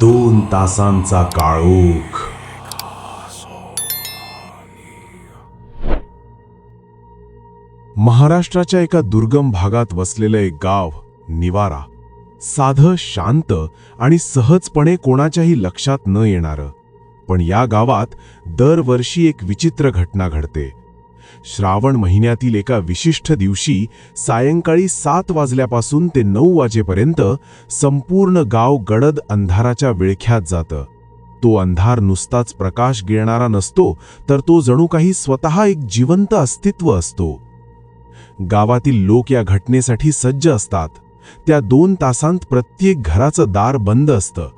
दोन तासांचा काळोख. महाराष्ट्राच्या एका दुर्गम भागात वसलेलं एक गाव निवारा. साधं शांत आणि सहजपणे कोणाच्याही लक्षात न येणारं. पण या गावात दरवर्षी एक विचित्र घटना घडते. श्रावण महिन्यातील एका विशिष्ट दिवशी सायंकाळी सात वाजल्यापासून ते नऊ वाजेपर्यंत संपूर्ण गाव गडद अंधाराच्या विळख्यात जातं. तो अंधार नुसताच प्रकाश गिळणारा नसतो तर तो जणू काही स्वतः एक जिवंत अस्तित्व असतो. गावातील लोक या घटनेसाठी सज्ज असतात. त्या दोन तासांत प्रत्येक घराचं दार बंद असतं.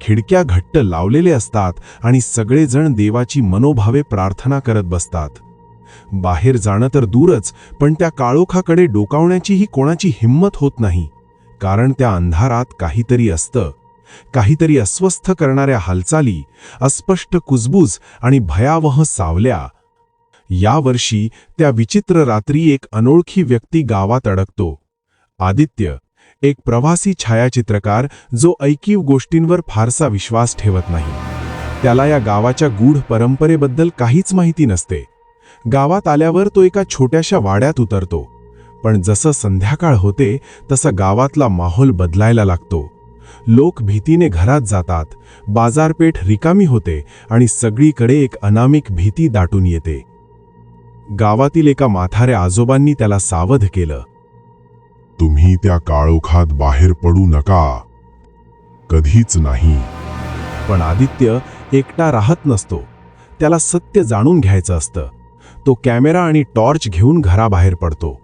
खिडक्या घट्ट लावलेले असतात आणि सगळेजण देवाची मनोभावे प्रार्थना करत बसतात. बाहेर जाणं तर दूरच पण त्या काळोखाकडे डोकावण्याचीही कोणाची हिंमत होत नाही. कारण त्या अंधारात काहीतरी असतं. काहीतरी अस्वस्थ करणाऱ्या हालचाली अस्पष्ट कुजबूज आणि भयावह सावल्या. यावर्षी त्या विचित्र रात्री एक अनोळखी व्यक्ती गावात अडकतो. आदित्य एक प्रवासी छायाचित्रकार जो ऐकीव गोष्टींवर फारसा विश्वास ठेवत नाही. त्याला या गावाच्या गूढ परंपरेबद्दल काहीच माहिती नसते. गावात आल्यावर तो एका छोट्याशा वाड्यात उतरतो. पण जसं संध्याकाळ होते तसा गावातला माहोल बदलायला लागतो. लोक भीतीने घरात जातात. बाजारपेठ रिकामी होते आणि सगळीकडे एक अनामिक भीती दाटून येते. गावातील एका माथाऱ्या आजोबांनी त्याला सावध केलं. तुम्ही त्या काळोखात बाहेर पडू नका. कधीच नाही. पण आदित्य एकटा राहत नसतो. त्याला सत्य जाणून घ्यायचं असतं. तो कॅमेरा आणि टॉर्च घेऊन घराबाहेर पडतो.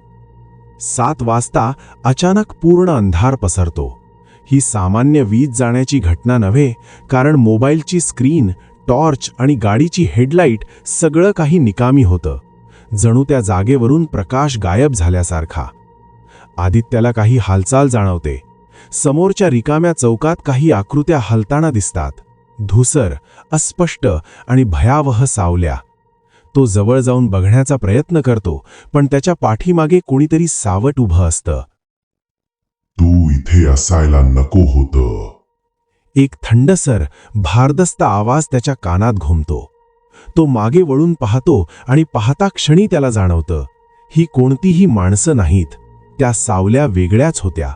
सात वाजता अचानक पूर्ण अंधार पसरतो. ही सामान्य वीज जाण्याची घटना नव्हे कारण मोबाईलची स्क्रीन टॉर्च आणि गाडीची हेडलाईट सगळं काही निकामी होतं. जणू त्या जागेवरून प्रकाश गायब झाल्यासारखा. आदित्याला काही हालचाल जाणवते. समोरच्या रिकाम्या चौकात काही आकृत्या हलताना दिसतात. धुसर अस्पष्ट आणि भयावह सावल्या. तो जवळ जाऊन बघण्याचा प्रयत्न करतो पण त्याच्या पाठीमागे कोणीतरी सावट उभं असतं. तू इथे असायला नको होतं. एक थंडसर भारदस्त आवाज त्याच्या कानात घुमतो. तो मागे वळून पाहतो आणि पाहता क्षणी त्याला जाणवतं ही कोणतीही माणसं नाहीत. त्या सावल्या वेगळ्याच होत्या.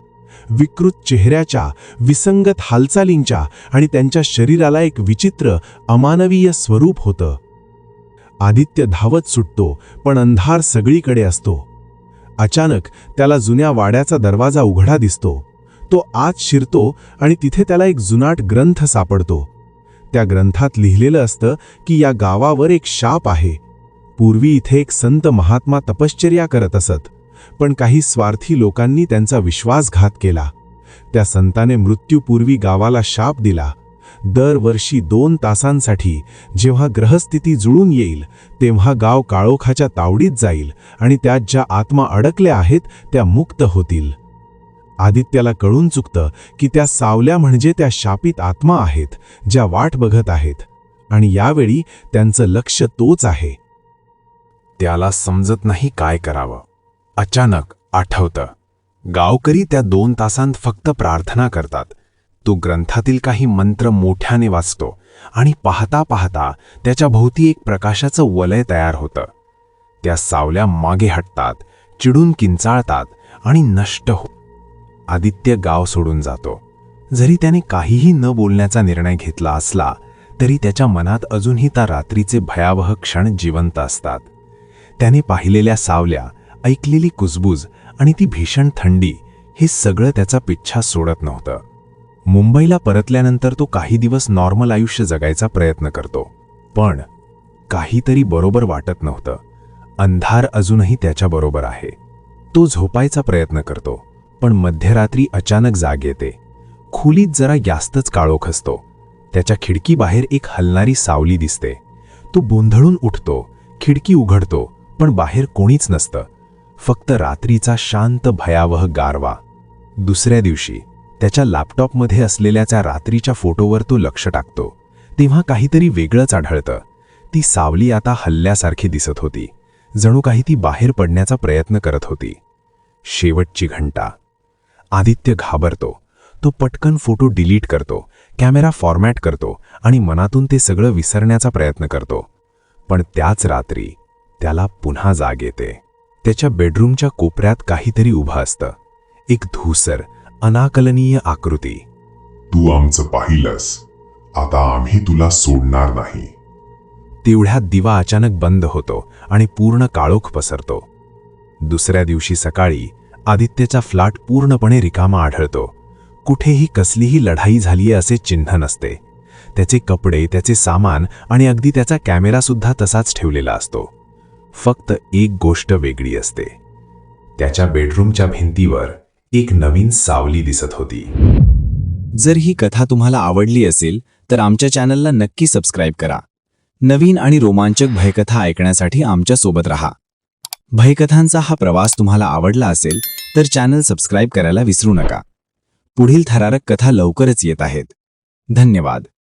विकृत चेहऱ्याच्या विसंगत हालचालींच्या आणि त्यांच्या शरीराला एक विचित्र अमानवीय स्वरूप होतं. आदित्य धावत सुटतो पण अंधार सगळीकडे असतो. अचानक त्याला जुन्या वाड्याचा दरवाजा उघडा दिसतो. तो आत शिरतो आणि तिथे त्याला एक जुनाट ग्रंथ सापडतो. त्या ग्रंथात लिहिलेलं असतं की या गावावर एक शाप आहे. पूर्वी इथे एक संत महात्मा तपश्चर्या करत असत पण काही स्वार्थी लोकांनी त्यांचा विश्वासघात केला. त्या संताने मृत्यूपूर्वी गावाला शाप दिला. दरवर्षी दोन तासांसाठी जेव्हा ग्रहस्थिती जुळून येईल तेव्हा गाव काळोखाच्या तावडीत जाईल आणि त्यात ज्या आत्मा अडकल्या आहेत त्या मुक्त होतील. आदित्याला कळून चुकतं की त्या सावल्या म्हणजे त्या शापित आत्मा आहेत ज्या वाट बघत आहेत. आणि यावेळी त्यांचं लक्ष तोच आहे. त्याला समजत नाही काय करावं. अचानक आठवतं. गावकरी त्या दोन तासांत फक्त प्रार्थना करतात. तो ग्रंथातील काही मंत्र मोठ्याने वाचतो आणि पाहता पाहता त्याच्या भोवती एक प्रकाशाचं वलय तयार होतं. त्या सावल्या मागे हटतात चिडून किंचाळतात आणि नष्ट हो. आदित्य गाव सोडून जातो. जरी त्याने काहीही न बोलण्याचा निर्णय घेतला असला तरी त्याच्या मनात अजूनही त्या रात्रीचे भयावह क्षण जिवंत असतात. त्याने पाहिलेल्या सावल्या ऐकलेली कुजबूज आणि ती भीषण थंडी हे सगळं त्याचा पिच्छा सोडत नव्हतं. मुंबईला परतल्यानंतर तो काही दिवस नॉर्मल आयुष्य जगायचा प्रयत्न करतो. पण काहीतरी बरोबर वाटत नव्हतं. अंधार अजूनही त्याच्याबरोबर आहे. तो झोपायचा प्रयत्न करतो पण मध्यरात्री अचानक जाग येते. खोलीत जरा जास्तच काळोख असतो त्याच्या खिडकीबाहेर एक हलणारी सावली दिसते. तो गोंधळून उठतो खिडकी उघडतो पण बाहेर कोणीच नसतं. फक्त रात्रीचा शांत भयावह गारवा. दुसऱ्या दिवशी त्याच्या लॅपटॉपमध्ये असलेल्या त्या रात्रीच्या फोटोवर तो लक्ष टाकतो. तेव्हा काहीतरी वेगळंच आढळतं. ती सावली आता हल्ल्यासारखी दिसत होती. जणू काही ती बाहेर पडण्याचा प्रयत्न करत होती. शेवटची घंटा. आदित्य घाबरतो. तो पटकन फोटो डिलीट करतो. कॅमेरा फॉर्मॅट करतो आणि मनातून ते सगळं विसरण्याचा प्रयत्न करतो. पण त्याच रात्री त्याला पुन्हा जाग येते. त्याच्या बेडरूमच्या कोपऱ्यात काहीतरी उभं असतं. एक धूसर अनाकलनीय आकृती. तू आमचं पाहिलंस. आता आम्ही तुला सोडणार नाही. तेवढ्यात दिवा अचानक बंद होतो आणि पूर्ण काळोख पसरतो. दुसऱ्या दिवशी सकाळी आदित्यचा फ्लॅट पूर्णपणे रिकामा आढळतो. कुठेही कसलीही लढाई झालीये असे चिन्ह नसते. त्याचे कपडे त्याचे सामान आणि अगदी त्याचा कॅमेरा सुद्धा तसाच ठेवलेला असतो. फक्त एक गोष्ट वेगळी असते. त्याच्या बेडरूमच्या भिंतीवर एक नवीन सावली दिसत होती. जर ही कथा तुम्हाला आवडली असेल तर आमच्या चॅनलला नक्की सबस्क्राईब करा. नवीन आणि रोमांचक भयकथा ऐकण्यासाठी आमच्यासोबत रहा. भयकथांचा हा प्रवास तुम्हाला आवडला असेल तर चॅनल सबस्क्राईब करायला विसरू नका. पुढील थरारक कथा लवकरच येत आहेत. धन्यवाद.